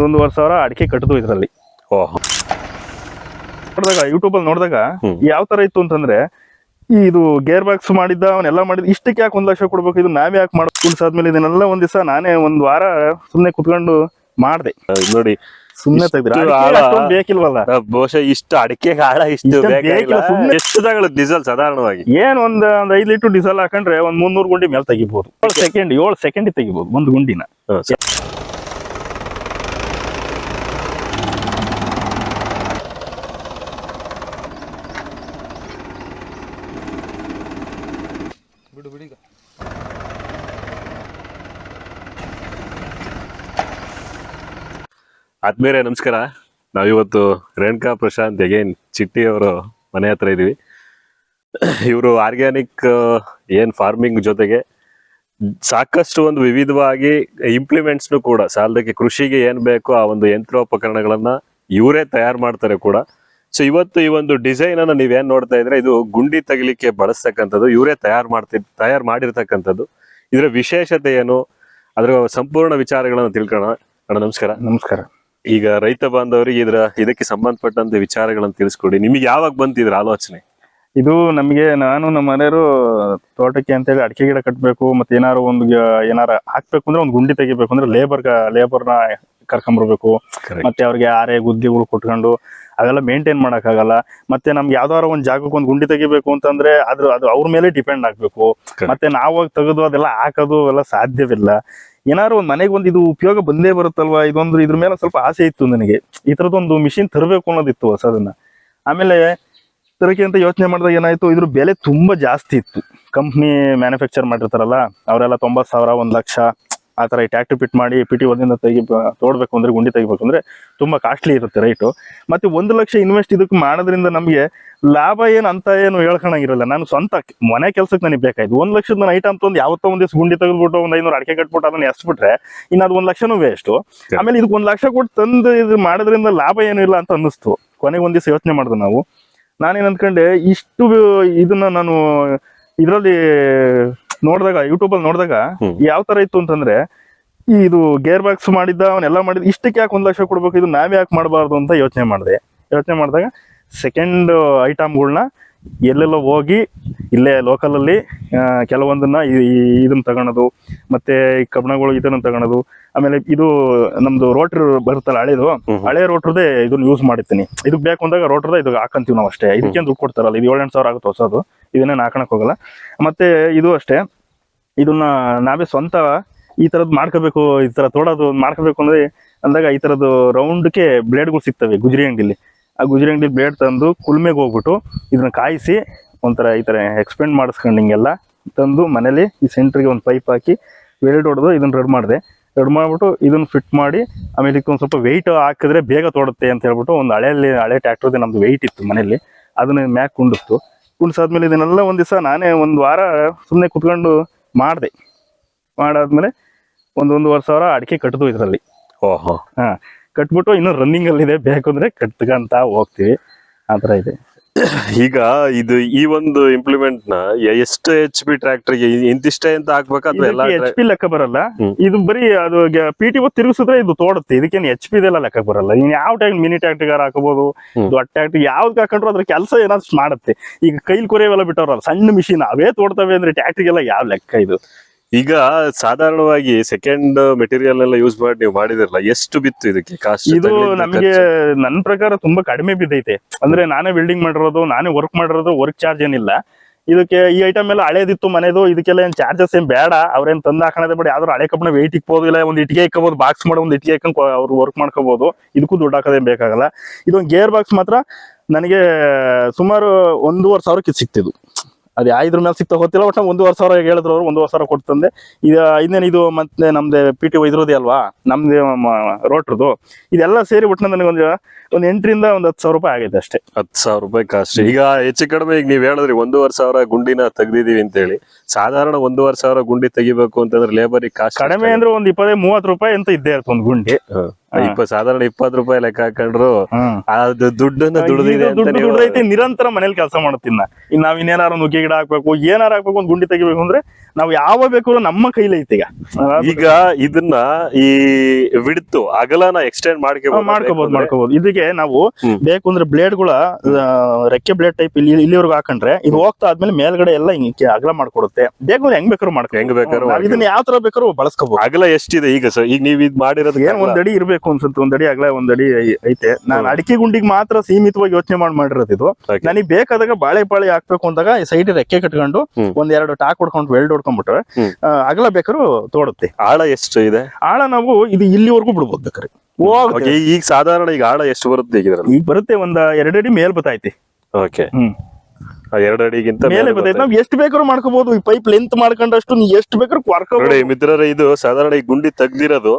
ಒಂದೊಂದುವರೆ ಸಾವಿರ ಅಡಿಕೆ ಕಟ್ಟದು ಇದರಲ್ಲಿ. ಓಹ್. ನೋಡಿದಾಗ ಯೂಟ್ಯೂಬ್ ಅಲ್ಲಿ ನೋಡಿದಾಗ ಯಾವ ತರ ಇತ್ತು ಅಂತಂದ್ರೆ ಈ ಇದು ಗೇರ್ ಬಾಕ್ಸ್ ಮಾಡಿದ್ದ ಅವನ್ನೆಲ್ಲ ಮಾಡಿದ ಇಷ್ಟಕ್ಕೆ ಯಾಕೆ ಒಂದ್ ಲಕ್ಷ ಕೊಡ್ಬೇಕು? ಇದು ನಾವೇ ಯಾಕೆ ಮಾಡೋ ಆದ್ಮೇಲೆ ಇದನ್ನೆಲ್ಲ ಒಂದ್ ದಿವಸ ನಾನೇ ಒಂದ್ ವಾರ ಸುಮ್ನೆ ಕುತ್ಕೊಂಡು ಮಾಡ್ದೆ. ನೋಡಿ ತೆಗ್ದ್ರೆ ಅಷ್ಟೊಂದ್ ಬೇಕಿಲ್ವಲ್ಲ? ಬಹುಶಃ ಇಷ್ಟು ಅಡಿಕೆ ಆಳ ಇಷ್ಟು ಎಷ್ಟು ತಗೊಳ್ಳೋದು ಡೀಸೆಲ್ ಸಾಧಾರಣವಾಗಿ? ಏನ್ ಒಂದ್ ಒಂದ್ ಐದ್ ಲೀಟರ್ ಡೀಸೆಲ್ ಹಾಕೊಂಡ್ರೆ ಒಂದ್ ಮುನ್ನೂರು ಗುಂಡಿ ಮೇಲೆ ತೆಗಿಬಹುದು ಏಳು ಸೆಕೆಂಡ್ ಏಳು ಸೆಕೆಂಡ್ ತೆಗಿಬಹುದು ಒಂದ್ ಗುಂಡಿನ. ಆದ್ಮೇಲೆ ನಮಸ್ಕಾರ. ನಾವಿವತ್ತು ರೇಣುಕಾ ಪ್ರಶಾಂತ್ ಎಗೇನ್ ಚಿಟ್ಟಿ ಅವರು ಮನೆ ಹತ್ರ ಇದ್ದೀವಿ ಇವರು ಆರ್ಗ್ಯಾನಿಕ್ ಏನು ಫಾರ್ಮಿಂಗ್ ಜೊತೆಗೆ ಸಾಕಷ್ಟು ಒಂದು ವಿವಿಧವಾಗಿ ಇಂಪ್ಲಿಮೆಂಟ್ಸ್ನು ಕೂಡ, ಸಾಲದಕ್ಕೆ ಕೃಷಿಗೆ ಏನು ಬೇಕೋ ಆ ಒಂದು ಯಂತ್ರೋಪಕರಣಗಳನ್ನು ಇವರೇ ತಯಾರು ಮಾಡ್ತಾರೆ ಕೂಡ. ಸೊ ಇವತ್ತು ಈ ಒಂದು ಡಿಸೈನನ್ನು ನೀವೇನು ನೋಡ್ತಾ ಇದ್ರೆ, ಇದು ಗುಂಡಿ ತಗಲಿಕ್ಕೆ ಬಳಸ್ತಕ್ಕಂಥದ್ದು, ಇವರೇ ತಯಾರು ಮಾಡ್ತಿ, ತಯಾರು ಮಾಡಿರ್ತಕ್ಕಂಥದ್ದು. ಇದರ ವಿಶೇಷತೆ ಏನು? ಅದರ ಸಂಪೂರ್ಣ ವಿಚಾರಗಳನ್ನು ತಿಳ್ಕೊಳ್ಳೋಣ. ಅಣ್ಣ, ನಮಸ್ಕಾರ. ನಮಸ್ಕಾರ. ಈಗ ರೈತ ಬಾಂಧವರಿಗೆ ಇದರ ಇದಕ್ಕೆ ಸಂಬಂಧಪಟ್ಟಂತ ವಿಚಾರಗಳನ್ನು ತಿಳಿಸ್ಕೊಡಿ. ನಿಮಗೆ ಯಾವಾಗ ಬಂತಿದ್ರ ಆಲೋಚನೆ? ಇದು ನಮಗೆ ನಾನು ನಮ್ಮ ಮನೆಯವರು ತೋಟಕ್ಕೆ ಅಂತೇಳಿ ಅಡಿಕೆ ಗಿಡ ಕಟ್ಟಬೇಕು ಮತ್ತೆ ಏನಾರು ಒಂದು ಏನಾರ ಹಾಕ್ಬೇಕು ಅಂದ್ರೆ ಒಂದು ಗುಂಡಿ ತೆಗಿಬೇಕು ಅಂದ್ರೆ ಲೇಬರ್ ಲೇಬರ್ನ ಕರ್ಕೊಂಬರ್ಬೇಕು. ಮತ್ತೆ ಅವ್ರಿಗೆ ಆರೆ ಗುದ್ದಿಗಳು ಕೊಟ್ಕೊಂಡು ಅವೆಲ್ಲ ಮೇಂಟೈನ್ ಮಾಡೋಕ್ಕಾಗಲ್ಲ. ಮತ್ತೆ ನಮ್ಗೆ ಯಾವ್ದಾರ ಒಂದು ಜಾಗಕ್ಕೆ ಒಂದು ಗುಂಡಿ ತೆಗಿಬೇಕು ಅಂತಂದ್ರೆ ಅದ್ರ ಅದು ಅವ್ರ ಮೇಲೆ ಡಿಪೆಂಡ್ ಆಗ್ಬೇಕು. ಮತ್ತೆ ನಾವು ಹೋಗಿ ತೆಗೆದು ಅದೆಲ್ಲ ಹಾಕೋದು ಎಲ್ಲ ಸಾಧ್ಯವಿಲ್ಲ. ಏನಾರು ಒಂದ್ ಮನೆಗೆ ಒಂದು ಇದು ಉಪಯೋಗ ಬಂದೇ ಬರುತ್ತಲ್ವಾ? ಇದೊಂದು ಇದ್ರ ಮೇಲೆ ಸ್ವಲ್ಪ ಆಸೆ ಇತ್ತು ನನಗೆ. ಈ ತರದೊಂದು ಮಿಷಿನ್ ತರಬೇಕು ಅನ್ನೋದಿತ್ತು ಹೊಸದನ್ನ. ಆಮೇಲೆ ತರಕ್ಕೆ ಅಂತ ಯೋಚನೆ ಮಾಡಿದಾಗ ಏನಾಯ್ತು? ಇದ್ರ ಬೆಲೆ ತುಂಬಾ ಜಾಸ್ತಿ ಇತ್ತು. ಕಂಪ್ನಿ ಮ್ಯಾನುಫ್ಯಾಕ್ಚರ್ ಮಾಡಿರ್ತಾರಲ್ಲ, ಅವರೆಲ್ಲ ತೊಂಬತ್ ಸಾವಿರ, ಒಂದ್ ಲಕ್ಷ ಆ ತರ ಟ್ಯಾಕ್ಟ್ರಿ ಪಿಟ್ ಮಾಡಿ ಪಿಟಿ ಒಂದಿಂದ ತೆಗಿ ತೋಡ್ಬೇಕು ಅಂದ್ರೆ ಗುಂಡಿ ತೆಗಿಬೇಕು ಅಂದ್ರೆ ತುಂಬಾ ಕಾಸ್ಟ್ಲಿ ಇರುತ್ತೆ ರೈಟು ಮತ್ತೆ ಒಂದು ಲಕ್ಷ ಇನ್ವೆಸ್ಟ್ ಇದಕ್ಕೆ ಮಾಡೋದ್ರಿಂದ ನಮಗೆ ಲಾಭ ಏನು ಅಂತ ಏನು ಹೇಳ್ಕೊಳಂಗಿರಲ್ಲ. ನಾನು ಸ್ವಂತ ಮನೆ ಕೆಲ್ಸಕ್ಕೆ ನನಗೆ ಬೇಕಾಯ್ತು. ಒಂದು ಲಕ್ಷದ ನಾನು ಐಟಮ್ ತಂದು ಯಾವತ್ತೋ ಒಂದ್ ದಿವಸ ಗುಂಡಿ ತೆಗೆದ್ಬಿಟ್ಟು ಒಂದು ಐನೂರು ಅಡಿಕೆ ಕಟ್ಬಿಟ್ಟು ಅದನ್ನ ಎಸ್ಬಿಟ್ರೆ ಇನ್ನು ಅದು ಒಂದ್ ಲಕ್ಷನೂ ವೇಸ್ಟ್ ಆಮೇಲೆ ಇದಕ್ಕೆ ಒಂದು ಲಕ್ಷ ಕೊಟ್ಟು ತಂದು ಇದು ಮಾಡೋದ್ರಿಂದ ಲಾಭ ಏನು ಇಲ್ಲ ಅಂತ ಅನ್ನಿಸ್ತು. ಕೊನೆಗೆ ಒಂದ್ ದಿವಸ ಯೋಚನೆ ಮಾಡಿದೆ ನಾವು. ನಾನೇನು ಅಂದ್ಕೊಂಡೆ ಇಷ್ಟು ಇದನ್ನ ನಾನು ಇದರಲ್ಲಿ ನೋಡಿದಾಗ ಯೂಟ್ಯೂಬ್ ಅಲ್ಲಿ ನೋಡಿದಾಗ. ಯಾವ ತರ ಇತ್ತು ಅಂತಂದ್ರೆ ಈ ಇದು ಗೇರ್ ಬಾಕ್ಸ್ ಮಾಡಿದ್ದ ಅವನ್ನೆಲ್ಲ ಮಾಡಿದ ಇಷ್ಟಕ್ಕೆ ಯಾಕೆ ಒಂದ್ ಲಕ್ಷ ಕೊಡ್ಬೇಕು ಇದು ನಾವೇ ಯಾಕೆ ಮಾಡಬಾರ್ದು ಅಂತ ಯೋಚನೆ ಮಾಡಿದೆ ಯೋಚನೆ ಮಾಡಿದಾಗ ಸೆಕೆಂಡ್ ಐಟಮ್ಗಳ್ನ ಎಲ್ಲೆಲ್ಲೋ ಹೋಗಿ ಇಲ್ಲೇ ಲೋಕಲಲ್ಲಿ ಕೆಲವೊಂದನ್ನ ಇದನ್ನ ತಗೊಳೋದು ಮತ್ತೆ ಈ ಕಬ್ಬಣಗಳು ಇದನ್ನ ತಗೊಳೋದು. ಆಮೇಲೆ ಇದು ನಮ್ದು ರೋಟ್ರ್ ಬರುತ್ತಲ್ಲ ಹಳೇದು. ಹಳೆ ರೋಟ್ರದೇ ಇದನ್ನ ಯೂಸ್ ಮಾಡಿರ್ತೀನಿ. ಇದಕ್ಕೆ ಬೇಕು ಅಂದಾಗ ರೋಟ್ರದ ಇದು ಹಾಕಂತೀವಿ ನಾವು ಅಷ್ಟೇ. ಇದಕ್ಕೇನು ದುಡ್ಡು ಕೊಡ್ತಾರಲ್ಲ ಇದು ಏಳೆಂಟು ಸಾವಿರ ಆಗುತ್ತೆ ಹೊಸದು. ಇದನ್ನೇನು ಹಾಕೊಳಕ್ ಹೋಗಲ್ಲ. ಮತ್ತೆ ಇದು ಅಷ್ಟೇ. ಇದನ್ನ ನಾವೇ ಸ್ವಂತ ಈ ತರದ್ ಮಾಡ್ಕೋಬೇಕು ಈ ತರ ತೋಡೋದು ಮಾಡ್ಕೋಬೇಕು ಅಂದ್ರೆ ಅಂದಾಗ ಈ ತರದ್ದು ರೌಂಡ್ಗೆ ಬ್ಲೇಡ್ಗಳು ಸಿಗ್ತವೆ ಗುಜರಿ ಅಂಗಡಿಲಿ. ಆ ಗುಜರಿ ಅಂಗಡಿ ಬ್ಲೇಡ್ ತಂದು ಕುಲ್ಮೆಗೆ ಹೋಗ್ಬಿಟ್ಟು ಇದನ್ನ ಕಾಯಿಸಿ ಒಂಥರ ಈ ಥರ ಎಕ್ಸ್ಪೆಂಡ್ ಮಾಡಿಸ್ಕೊಂಡು ಹಿಂಗೆಲ್ಲ ತಂದು ಮನೇಲಿ ಈ ಸೆಂಟ್ರಿಗೆ ಒಂದು ಪೈಪ್ ಹಾಕಿ ವೆಲ್ಡ್ ಹೊಡೆದು ಇದನ್ನು ರೆಡ್ ಮಾಡಿದೆ. ರೆಡ್ ಮಾಡಿಬಿಟ್ಟು ಇದನ್ನು ಫಿಟ್ ಮಾಡಿ ಆಮೇಲೆ ಇದಕ್ಕೆ ಒಂದು ಸ್ವಲ್ಪ ವೆಯ್ಟ್ ಹಾಕಿದ್ರೆ ಬೇಗ ತೊಡುತ್ತೆ ಅಂತ ಹೇಳ್ಬಿಟ್ಟು ಒಂದು ಹಳೆಯಲ್ಲಿ ಹಳೆ ಟ್ಯಾಕ್ಟ್ರದ್ದು ನಮ್ಮದು ವೆಯ್ಟ್ ಇತ್ತು ಮನೇಲಿ. ಅದನ್ನ ಮ್ಯಾಕ್ ಕುಂಡಿಸ್ತು. ಕುಂಡಿಸಾದ್ಮೇಲೆ ಇದನ್ನೆಲ್ಲ ಒಂದು ದಿವಸ ನಾನೇ ಒಂದು ವಾರ ಸುಮ್ಮನೆ ಕುತ್ಕೊಂಡು ಮಾಡಿದೆ. ಮಾಡಾದ್ಮೇಲೆ ಒಂದು ಒಂದೂವರೆ ಸಾವಿರ ಅಡಿಕೆ ಕಟ್ಟಿದ್ವು ಇದರಲ್ಲಿ. ಓಹೋ. ಹಾ. ಕಟ್ಬಿಟ್ಟು ಇನ್ನು ರನ್ನಿಂಗ್ ಅಲ್ಲಿ ಇದೆ. ಬೇಕು ಅಂದ್ರೆ ಕಟ್ಕಂತ ಹೋಗ್ತೀವಿ. ಆ ಥರ ಇದೆ. ಈಗ ಇದು ಈ ಒಂದು ಇಂಪ್ಲಿಮೆಂಟ್ನ ಎಷ್ಟು ಎಚ್ ಪಿ ಟ್ರ್ಯಾಕ್ಟರ್ ಇಂತಿಷ್ಟೇ ಅಂತ ಹಾಕ್ಬೇಕಾ ಅಥವಾ ಎಲ್ಲ ಎಚ್ ಪಿ ಲೆಕ್ಕ ಬರಲ್ಲ. ಇದು ಬರೀ ಅದು ಪಿ ಟಿ ತಿರುಗಿಸಿದ್ರೆ ಇದು ತೋಡುತ್ತೆ. ಇದಕ್ಕೇನು ಎಚ್ ಪಿ ಇದೆಲ್ಲ ಲೆಕ್ಕ ಬರಲ್ಲ. ಇನ್ ಯಾವ ಟೈಮ್ ಮಿನಿ ಟ್ಯಾಕ್ಟರ್ ಹಾಕಬಹುದು. ದೊಡ್ಡ ಟ್ಯಾಕ್ಟರ್ ಯಾವ್ದು ಹಾಕೊಂಡ್ರು ಅದ್ರ ಕೆಲಸ ಏನಾದ್ರು ಮಾಡುತ್ತೆ. ಈಗ ಕೈಲಿ ಕೊರೆಯವೆಲ್ಲ ಬಿಟ್ಟವ್ರಲ್ಲ ಸಣ್ಣ ಮಿಷಿನ್ ಅವೇ ತೋಡ್ತವೆ ಅಂದ್ರೆ ಟ್ಯಾಕ್ಟ್ರಿಗೆಲ್ಲ ಯಾವ ಲೆಕ್ಕ ಇದು? ಈಗ ಸಾಧಾರಣವಾಗಿ ಸೆಕೆಂಡ್ ಮೆಟೀರಿಯಲ್ ಎಲ್ಲ ಯೂಸ್ ಮಾಡಿ ನೀವು ಮಾಡಿದಿರಲ್ಲ ಎಷ್ಟು ಬಿತ್ತು ಇದಕ್ಕೆ ಕಾಸ್ಟ್ ಇದು ನಮಗೆ ನನ್ನ ಪ್ರಕಾರ ತುಂಬಾ ಕಡಿಮೆ ಬಿದ್ದೈತೆ. ಅಂದ್ರೆ ನಾನೇ ಬಿಲ್ಡಿಂಗ್ ಮಾಡಿರೋದು ನಾನೇ ವರ್ಕ್ ಮಾಡಿರೋದು ವರ್ಕ್ ಚಾರ್ಜ್ ಏನಿಲ್ಲ. ಇದಕ್ಕೆ ಈ ಐಟಮ್ ಎಲ್ಲ ಹಳೇದಿತ್ತು ಮನೆದು ಇದಕ್ಕೆಲ್ಲ ಏನ್ ಚಾರ್ಜಸ್ ಏನ್ ಬೇಡ. ಅವ್ರೇನ್ ತಂದ ಹಾಕೋದೇ ಬೇಡ. ಯಾವ್ದಾರು ಹಳೆ ಕಬ್ಬಣ ವೆಯ್ಟ್ ಇಕ್ಬೋದು ಇಲ್ಲ ಒಂದು ಇಟ್ಟಿಗೆ ಇಕ್ಕಬಹುದು ಬಾಕ್ಸ್ ಮಾಡೋ ಒಂದು ಇಟ್ಟಿಗೆ ಇಕ್ಕೊಂಡು ಅವ್ರು ವರ್ಕ್ ಮಾಡ್ಕೋಬಹುದು ಇದಕ್ಕೂ ದುಡ್ಡು ಹಾಕೋದೇನ್ ಬೇಕಾಗಲ್ಲ. ಇದೊಂದು ಗೇರ್ ಬಾಕ್ಸ್ ಮಾತ್ರ ನನಗೆ ಸುಮಾರು ಒಂದೂವರೆ ಸಾವಿರಕ್ಕೆ ಇದ್ ಸಿಕ್ತಿದ್ದು. ಅದು ಐದ್ರ ಮೇಲೆ ಸಿಗ್ತಾ ಗೊತ್ತಿಲ್ಲ ಒಟ್ಟು ಒಂದೂವರೆ ಸಾವಿರ ಹೇಳಿದ್ರು ಅವ್ರು ಒಂದೂವರೆ ಸಾವಿರ ಕೊಟ್ಟು ತಂದೆ. ಇದು ಇನ್ನೇನು ಇದು ಮತ್ತೆ ನಮ್ದು ಪಿ ಟಿ ಇದ್ರದೇ ಅಲ್ವಾ? ನಮ್ದು ರೋಟ್ರದು ಇದೆಲ್ಲ ಸೇರಿ ಒಟ್ಟು ನನಗೆ ಒಂದು ಎಂಟರಿಂದ ಒಂದ್ ಹತ್ತು ಸಾವಿರ ರೂಪಾಯಿ ಆಗೈತೆ ಅಷ್ಟೇ. ಹತ್ತು ಸಾವಿರ ರೂಪಾಯಿ ಕಾಸ್ಟ್ ಈಗ ಹೆಚ್ಚು ಕಡಿಮೆ ಈಗ ನೀವ್ ಹೇಳಿದ್ರಿ ಒಂದೂವರೆ ಸಾವಿರ ಗುಂಡಿನ ತೆಗ್ದಿದೀವಿ ಅಂತ ಹೇಳಿ ಸಾಧಾರಣ ಒಂದೂವರೆ ಸಾವಿರ ಗುಂಡಿ ತೆಗಿಬೇಕು ಅಂತಂದ್ರೆ ಲೇಬರ್ ಕಾಸ್ಟ್ ಕಡಿಮೆ ಅಂದ್ರೆ ಒಂದ್ ಇಪ್ಪತ್ತೈದು ಮೂವತ್ತು ರೂಪಾಯಿ ಅಂತ ಇದ್ದೇ ಇರುತ್ತೆ ಒಂದ್ ಗುಂಡಿ. ಇಪ್ಪ ಸಾಧಾರಣ ಇಪ್ಪತ್ ರೂಪಾಯಿ ಲೆಕ್ಕ ಹಾಕೊಂಡ್ರು ಅದು ದುಡ್ಡನ್ನ ದುಡ್ದಿದೆ ಇದು ಅಂತ ದುಡ್ಡು ನಿರಂತರ ಮನೇಲಿ ಕೆಲಸ ಮಾಡ್ತೀನಿ. ನಾವ್ ಇನ್ನೇನಾರು ನುಗ್ಗೆ ಗಿಡ ಹಾಕ್ಬೇಕು ಏನಾರು ಹಾಕ್ಬೇಕು ಒಂದ್ ಗುಂಡಿ ತೆಗಿಬೇಕು ಅಂದ್ರೆ ನಾವು ಯಾವ ಬೇಕು ನಮ್ಮ ಕೈಲಿ ಐತಿ ಈಗ. ಈಗ ಇದನ್ನ ಈ ವಿಡ್ತು ಅಗಲನ ಎಕ್ಸ್ಟೆಂಡ್ ಮಾಡ್ಕೋಬಹುದು ಮಾಡ್ಕೋಬಹುದು ಮಾಡ್ಕೋಬಹುದು ಇದಕ್ಕೆ ನಾವು. ಬೇಕು ಅಂದ್ರೆ ಬ್ಲೇಡ್ಗಳ ರೆಕ್ಕೆ ಬ್ಲೇಡ್ ಟೈಪ್ ಇಲ್ಲಿ ಇಲ್ಲಿವರೆಗೂ ಹಾಕೊಂಡ್ರೆ ಇದು ಹೋಗ್ತಾ ಆದ್ಮೇಲೆ ಮೇಲ್ಗಡೆ ಎಲ್ಲ ಹಿಂಗೆ ಅಗಲ ಮಾಡ್ಕೊಡುತ್ತೆ. ಬೇಕು ಅಂದ್ರೆ ಹೆಂಗ್ ಬೇಕಾದ್ರೂ ಮಾಡ್ಕೊ ಹೆಂಗ್ ಬೇಕಾದ್ರೂ ಇದನ್ನ ಯಾವ ತರ ಬೇಕಾದ್ರೂ ಬಳಸ್ಕೋಬಹುದು ಅಗಲ ಎಷ್ಟಿದೆ ಈಗ ಸರ್? ಈಗ ನೀವ್ ಇದ್ ಮಾಡಿರೋದು ಏನ್ ಒಂದಡಿ ಅಡಿ ಇರ್ಬೇಕು ಅನ್ಸುತ್ತೆ ಒಂದಡಿ ಅಡಿ ಅಗಲ ಒಂದಡಿ ಅಡಿ ಐತೆ. ನಾನು. ಅಡಿಕೆ ಗುಂಡಿಗೆ ಮಾತ್ರ ಸೀಮಿತವಾಗಿ ಯೋಚನೆ ಮಾಡಿ ಮಾಡಿರೋದು ಇದು. ನನಗೆ ಬೇಕಾದಾಗ ಬಾಳೆ ಬಾಳೆ ಹಾಕ್ಬೇಕು ಅಂದಾಗ ಸೈಡ್ ರೆಕ್ಕೆ ಕಟ್ಕೊಂಡು. ಒಂದ್ ಎರಡು ಟಾಕ್ ಹೊಡ್ಕೊಂಡು ವೆಲ್ಡ್ ಹೊಡ್ಕೊಂಡ್ಬಿಟ್ರೆ ಅಗಲ ಬೇಕಾದ್ರೂ ತೋಡುತ್ತೆ ಆಳ ಎಷ್ಟು ಇದೆ? ಆಳ ನಾವು ಇದು ಇಲ್ಲಿವರೆಗೂ ಬಿಡ್ಬೋದು ಬೇಕಾರೆ ಓಕೆ. ಈಗ ಸಾಧಾರಣ ಈಗ ಆಳ ಎಷ್ಟು ಬರುತ್ತೆ ಈಗ ಈಗ ಬರುತ್ತೆ ಒಂದ ಎರಡಡಿ ಅಡಿ ಮೇಲ್ ಬತ್ತೈತಿ ಓಕೆ. ಹ್ಮ್. ಎರಡಡಿಗಿಂತ ಮೇಲೆ ಬತ್ತೈತಿ ನಾವ್ ಎಷ್ಟು ಬೇಕಾದ್ರೂ ಮಾಡ್ಕೋಬಹುದು ಈ ಪೈಪ್ ಲೆಂತ್ ಮಾಡ್ಕೊಂಡಷ್ಟು ನೀ ಎಷ್ಟು ಬೇಕಾದ್ರೂ ನೋಡಿ ಕ್ವಾರ್ಕೋಬಹುದು ಮಿತ್ರರ ಇದು ಸಾಧಾರಣ ಈ ಗುಂಡಿ ತೆಗ್ದಿರೋದು.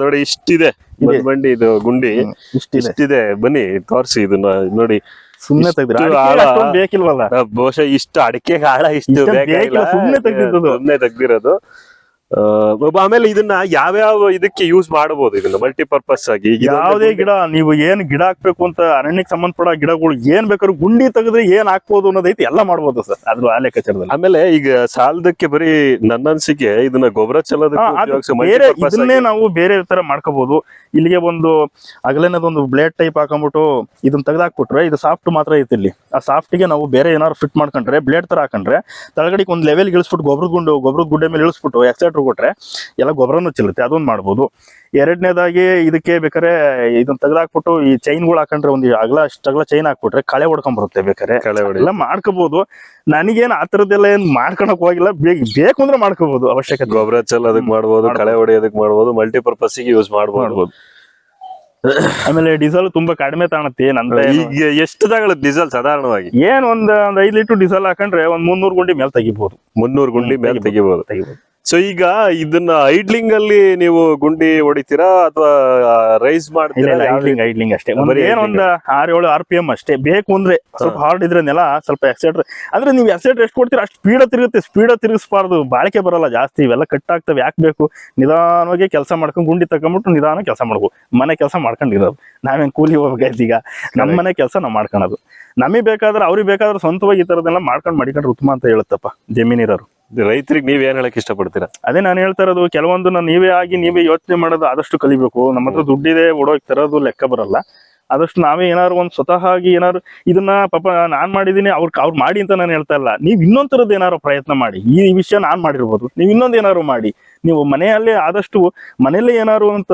ನೋಡಿ ಇಷ್ಟಿದೆ. ಬಂಡಿ ಇದು ಗುಂಡಿ. ಇಷ್ಟಿದೆ. ಬನ್ನಿ ತೋರ್ಸಿ ಇದನ್ನ. ನೋಡಿ ಸುಮ್ನೆ ತೆಗ್ದಿರೋದು ಬೇಕಿಲ್ವಲ್ಲ? ಬಹುಶಃ ಇಷ್ಟು ಅಡಿಕೆಗೆ ಆಳ ಇಷ್ಟು ಸುಮ್ನೆ ತೆಗ್ದಿರೋದು ಸುಮ್ನೆ ತೆಗ್ದಿರೋದು. ಆಮೇಲೆ ಇದನ್ನ ಯಾವ್ಯಾವ ಇದಕ್ಕೆ ಯೂಸ್ ಮಾಡಬಹುದು ಇದನ್ನ ಮಲ್ಟಿಪರ್ಪಸ್ ಆಗಿ? ಯಾವುದೇ ಗಿಡ. ನೀವು ಏನ್ ಗಿಡ ಹಾಕ್ಬೇಕು ಅಂತ ಅರಣ್ಯಕ್ಕೆ ಸಂಬಂಧಪಟ್ಟ ಗಿಡಗಳು ಏನ್ ಬೇಕಾದ್ರೂ ಗುಂಡಿ ತೆಗೆದ್ರೆ ಏನ್ ಹಾಕ್ಬೋದು ಅನ್ನೋದೈತಿ ಎಲ್ಲ ಮಾಡ್ಬೋದು ಸರ್ ಅದ್ರ ಆ ಲೆಕ್ಕಾಚಾರದಲ್ಲಿ. ಆಮೇಲೆ ಈಗ ಸಾಲದಕ್ಕೆ ಬರೀ ನನ್ನ ಅನ್ಸಿಕೆ ಇದನ್ನ ಗೊಬ್ಬರ ಬೇರೆ ಇದನ್ನೇ ನಾವು ಬೇರೆ ತರ ಮಾಡ್ಕೋಬಹುದು ಇಲ್ಲಿಗೆ ಒಂದು ಅಗಲೇನದೊಂದು ಬ್ಲೇಡ್ ಟೈಪ್ ಹಾಕೊಂಡ್ಬಿಟ್ಟು ಇದನ್ನ ತೆಗ್ದಾಕ್ಬಿಟ್ರೆ ಇದು ಸಾಫ್ಟ್ ಮಾತ್ರ ಐತಿ ಇಲ್ಲಿ. ಆ ಸಾಫ್ಟ್ಗೆ ನಾವು ಬೇರೆ ಏನಾದ್ರು ಫಿಟ್ ಮಾಡ್ಕೊಂಡ್ರೆ ಬ್ಲೇಡ್ ತರ ಹಾಕೊಂಡ್ರೆ ತಳಗಡೆಗೆ ಒಂದು ಲೆವೆಲ್ ಇಳಿಸ್ಬಿಟ್ಟು ಗೊಬ್ಬರದ ಗುಂಡು ಗೊಬ್ಬರದ ಗುಡ್ಡೆ ಮೇಲೆ ಇಳಿಸ್ಬಿಟ್ಟು ಎಕ್ಸೈಟ್ರ್ ಕೊಟ್ರೆ ಎಲ್ಲ ಗೊಬ್ಬರನು ಚೆಲ್ಲುತ್ತೆ ಅದೊಂದು ಮಾಡ್ಬೋದು. ಎರಡನೇದಾಗಿ ಇದಕ್ಕೆ ಬೇಕಾದ್ರೆ ಇದನ್ನ ತೆಗೆದಾಕ್ಬಿಟ್ಟು ಈ ಚೈನ್ಗಳು ಹಾಕೊಂಡ್ರೆ ಒಂದು ಅಗಲ ಅಷ್ಟು ಅಗಲ ಚೈನ್ ಹಾಕ್ಬಿಟ್ರೆ ಕಳೆ ಹೊಡ್ಕೊಂಡ್ ಬರುತ್ತೆ ಬೇಕಾದ್ರೆ. ಕಳೆ ಎಲ್ಲ ಮಾಡ್ಕೋಬಹುದು ನನಗೇನು ಆ ಥರದ್ದೆಲ್ಲ ಏನು ಮಾಡ್ಕೊಳಕ್ ಹೋಗಿಲ್ಲ ಬೇಗ ಬೇಕು ಅಂದ್ರೆ ಮಾಡ್ಕೋಬಹುದು ಅವಶ್ಯಕತೆ. ಗೊಬ್ಬರ ಚೆಲ್ಲೋದಕ್ ಮಾಡ್ಬೋದು ಕಳೆ ಹೊಡಿಯೋದಕ್ ಮಾಡ್ಬೋದು ಮಲ್ಟಿಪರ್ಪಸ್ ಯೂಸ್ ಮಾಡ್ಬೋದು. ಮಾಡ್ಬೋದು. ಆಮೇಲೆ ಡೀಸೆಲ್ ತುಂಬಾ ಕಡಿಮೆ ತಾಣತಿ ನಂದ್ರೆ ಈಗ ಎಷ್ಟು ತಗೊಳುತ್ತೆ ಡೀಸೆಲ್ ಸಾಧಾರಣವಾಗಿ? ಏನ್ ಒಂದ್ ಒಂದ್ ಐದ್ ಲೀಟರ್ ಡೀಸೆಲ್ ಹಾಕೊಂಡ್ರೆ ಒಂದ್ ಮುನ್ನೂರ್ ಗುಂಡಿ ಮೇಲೆ ತೆಗಿಬಹುದು ಮುನ್ನೂರ್ ಗುಂಡಿ ಮೇಲೆ ತೆಗಿಬಹುದು ತೆಗಿಬಹುದು ಸೊ ಈಗ ಇದನ್ನ ಐಡ್ಲಿಂಗ್ ಅಲ್ಲಿ ನೀವು ಗುಂಡಿ ಹೊಡಿತೀರಾ ಅಥವಾ ರೈಸ್ ಮಾಡ್ತೀರಾ? ಐಡ್ಲಿಂಗ್ ಐಡ್ಲಿಂಗ್ ಅಷ್ಟೇ. ಏನೊಂದು ಆರ್ ಏಳು ಆರ್ ಪಿ ಎಂ ಅಷ್ಟೇ. ಬೇಕು ಅಂದ್ರೆ ಸ್ವಲ್ಪ ಹಾರ್ಡ್ ಇದ್ರೆ ನೆಲ ಸ್ವಲ್ಪ ಎಕ್ಸೈಟರ್ ಅಂದ್ರೆ ನೀವು ಎಕ್ಸೈಟರ್ ಎಷ್ಟು ಕೊಡ್ತೀರಾ? ಅಷ್ಟು ಸ್ಪೀಡ ತಿರುಗುತ್ತೆ. ಸ್ಪೀಡ ತಿರುಗಿಸಬಾರ್ದು. ಬಾಳಿಕೆ ಬರಲ್ಲ ಜಾಸ್ತಿ. ಇವೆಲ್ಲ ಕಟ್ ಆಗ್ತವೆ. ಯಾಕೆ ಬೇಕು? ನಿಧಾನವಾಗಿ ಕೆಲಸ ಮಾಡ್ಕೊಂಡು ಗುಂಡಿ ತಗೊಂಬಿಟ್ಟು ನಿಧಾನ ಕೆಲಸ ಮಾಡ್ಬೋದು ಮನೆ ಕೆಲಸ ಮಾಡ್ಕೊಂಡಿರೋದು. ನಾವೇನ್ ಕೂಲಿ ಹೋಗ್ಬೇಕಾಯ್ತು ಈಗ? ನಮ್ಮ ಮನೆ ಕೆಲಸ ನಾವು ಮಾಡ್ಕೊಳೋದು. ನಮಗೆ ಬೇಕಾದ್ರೆ ಅವ್ರಿಗೆ ಬೇಕಾದ್ರೆ ಸ್ವಂತವಾಗಿ ಈ ಥರದ್ದೆಲ್ಲ ಮಾಡ್ಕೊಂಡು ಮಾಡಿಕೊಂಡ್ರೆ ಉತ್ತಮ ಅಂತ ಹೇಳುತ್ತಪ್ಪ. ಜಮೀನಿರೋರು. ರೈತರಿಗೆ ನೀವ್ ಏನ್ ಹೇಳಕ್ ಇಷ್ಟಪಡ್ತೀರಾ? ಅದೇ ನಾನು ಹೇಳ್ತಾ ಇರೋದು ಕೆಲವೊಂದು ನೀವೇ ಆಗಿ ನೀವೇ ಯೋಚನೆ ಮಾಡೋದು ಆದಷ್ಟು ಕಲಿಬೇಕು. ನಮ್ಮ ಹತ್ರ ದುಡ್ಡಿದೆ, ಓಡೋಗಿ ತರೋದು ಲೆಕ್ಕ ಬರಲ್ಲ. ಆದಷ್ಟು ನಾವೇ ಏನಾದ್ರು ಒಂದು ಸ್ವತಃ ಆಗಿ ಏನಾದ್ರು ಇದನ್ನ ಪಾಪ ನಾನ್ ಮಾಡಿದೀನಿ, ಅವ್ರ ಅವ್ರು ಮಾಡಿ ಅಂತ ನಾನು ಹೇಳ್ತಾ ಇಲ್ಲ. ನೀವು ಇನ್ನೊಂದ್ ಏನಾದ್ರು ಪ್ರಯತ್ನ ಮಾಡಿ. ಈ ವಿಷಯ ನಾನ್ ಮಾಡಿರ್ಬೋದು. ನೀವು ಇನ್ನೊಂದು ಏನಾದ್ರು ಮಾಡಿ. ನೀವು ಮನೆಯಲ್ಲೇ ಆದಷ್ಟು ಮನೆಯಲ್ಲೇ ಏನಾದ್ರು ಅಂತ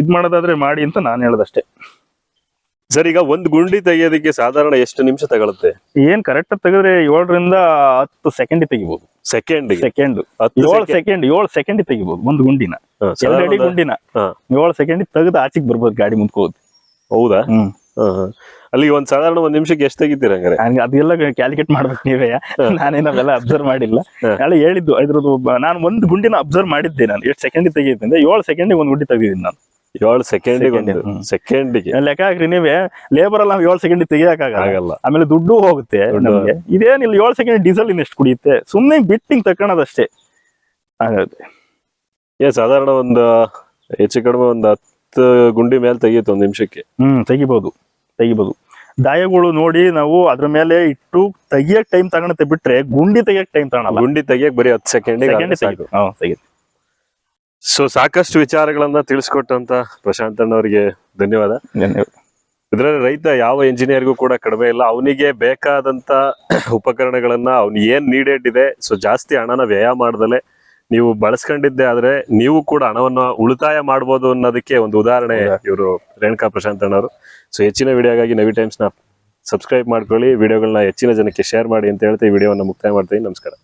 ಇದ್ ಮಾಡೋದಾದ್ರೆ ಮಾಡಿ ಅಂತ ನಾನು ಹೇಳದಷ್ಟೇ. ಸರ್ ಈಗ ಒಂದು ಗುಂಡಿ ತೆಗೆಯೋದಕ್ಕೆ ಸಾಧಾರಣ ಎಷ್ಟು ನಿಮಿಷ ತಗೊಳುತ್ತೆ? ಏನ್ ಕರೆಕ್ಟ್ ತೆಗೆದ್ರೆ ಏಳರಿಂದ ಹತ್ತು ಸೆಕೆಂಡ್ ತೆಗಿಬಹುದು ಸೆಕೆಂಡ್ ಸೆಕೆಂಡ್ ಏಳು. ಸೆಕೆಂಡ್ ಏಳು ಸೆಕೆಂಡ್ ತೆಗಿಬಹುದು ಒಂದು ಗುಂಡಿನ. ಅಡಿ ಗುಂಡಿನ. ಏಳು ಸೆಕೆಂಡ್ ತೆಗೆದು ಆಚೆಗೆ ಬರ್ಬೋದು ಗಾಡಿ ಮುಂದ್ಕೋದು ಹೌದಾ. ಅಲ್ಲಿ ಒಂದ್ ಸಾಧಾರಣ ಒಂದ್ ನಿಮಿಷಕ್ಕೆ ಎಷ್ಟು ತೆಗಿತೀರ ಹಂಗಾರೆ? ಹಂಗ ಅದೆಲ್ಲ ಕ್ಯಾಲ್ಕುಲೇಟ್ ಮಾಡ್ಬೇಕು ನೀವೇ. ನಾನೇನ್ ಅವೆಲ್ಲ ಅಬ್ಸರ್ವ್ ಮಾಡಿಲ್ಲ. ಅಲ್ಲಿ ಹೇಳಿದ್ದು ಇದ್ರದ್ದು ನಾನು ಒಂದು ಗುಂಡಿನ ಅಬ್ಸರ್ವ್ ಮಾಡಿದ್ದೆ ನಾನು. ಎಷ್ಟು ಸೆಕೆಂಡ್ ತೆಗಿತೀನಿ ಏಳು ಸೆಕೆಂಡ್ ಒಂದು ಗುಂಡಿ ತೆಗಿದೀನಿ ನಾನು. ಏಳು ಸೆಕೆಂಡಿಗೆ ಒಂದು ಸೆಕೆಂಡಿಗೆ ಲೆಕ್ಕ ಹಾಕ್ರಿ ನೀವೇ. ಲೇಬರ್ ಅಲ್ಲಿ ನಾವು ಏಳು ಸೆಕೆಂಡ್ ತೆಗಿಯಕ್ಕಾಗಲ್ಲ ಆಗಲ್ಲ. ಆಮೇಲೆ ದುಡ್ಡು ಹೋಗುತ್ತೆ. ನಮಗೆ. ಇದೇನಿಲ್ಲ ಏಳು ಸೆಕೆಂಡ್ ಡೀಸೆಲ್ ಇನ್ನೆಷ್ಟು ಕುಡಿಯುತ್ತೆ. ಸುಮ್ಮನೆ ಬಿಟ್ಟಿಂಗ್ ತಕೊಳ್ಳೋದಷ್ಟೇ ಹಾಗಾದ್ರೆ. ಏ ಸಾಧಾರಣ ಒಂದು ಹೆಚ್ಚು ಕಡಿಮೆ ಒಂದು ಹತ್ತು ಗುಂಡಿ ಮೇಲೆ ತೆಗಿಯುತ್ತೆ ಒಂದ್ ನಿಮಿಷಕ್ಕೆ. ಹ್ಮ್ ತೆಗಿಬಹುದು ತೆಗಿಬಹುದು ದಾಯಗಳು ನೋಡಿ ನಾವು ಅದ್ರ ಮೇಲೆ ಇಟ್ಟು ತೆಗಿಯಕ್ ಟೈಮ್ ತಗೊಳತ್ತೆ ಬಿಟ್ರೆ ಗುಂಡಿ ತೆಗಿಯಕ್ ಟೈಮ್ ತಗೊಳಲ್ಲ. ಗುಂಡಿ ತೆಗಿಯಕ್ ಬರೀ ಹತ್ತು ಸೆಕೆಂಡ್ ಸೆಕೆಂಡ್ ತೆಗಿತು ಸೊ ಸಾಕಷ್ಟು ವಿಚಾರಗಳನ್ನ ತಿಳಿಸ್ಕೊಟ್ಟಂತ ಪ್ರಶಾಂತ್ ಅಣ್ಣವರಿಗೆ ಧನ್ಯವಾದ. ಇದರಲ್ಲಿ ರೈತ ಯಾವ ಇಂಜಿನಿಯರ್ಗೂ ಕೂಡ ಕಡಿಮೆ ಇಲ್ಲ. ಅವನಿಗೆ ಬೇಕಾದಂತ ಉಪಕರಣಗಳನ್ನ ಅವ್ನು ಏನ್ ನೀಡೆಡ್ ಇದೆ ಸೊ ಜಾಸ್ತಿ ಹಣನ ವ್ಯಯ ಮಾಡ್ದಲೆ ನೀವು ಬಳಸ್ಕೊಂಡಿದ್ದೆ ಆದ್ರೆ ನೀವು ಕೂಡ ಹಣವನ್ನ ಉಳಿತಾಯ ಮಾಡ್ಬೋದು ಅನ್ನೋದಕ್ಕೆ ಒಂದು ಉದಾಹರಣೆ ಇವರು ರೇಣುಕಾ ಪ್ರಶಾಂತ್ ಅಣ್ಣವರು. ಸೊ ಹೆಚ್ಚಿನ ವಿಡಿಯೋಗಾಗಿ ನವಿ ಟೈಮ್ಸ್ನ ಸಬ್ಸ್ಕ್ರೈಬ್ ಮಾಡ್ಕೊಳ್ಳಿ. ವಿಡಿಯೋಗಳನ್ನ ಹೆಚ್ಚಿನ ಜನಕ್ಕೆ ಶೇರ್ ಮಾಡಿ ಅಂತ ಹೇಳ್ತೀವಿ ಈ ವಿಡಿಯೋವನ್ನ ಮುಕ್ತಾಯ ಮಾಡ್ತೀನಿ. ನಮಸ್ಕಾರ.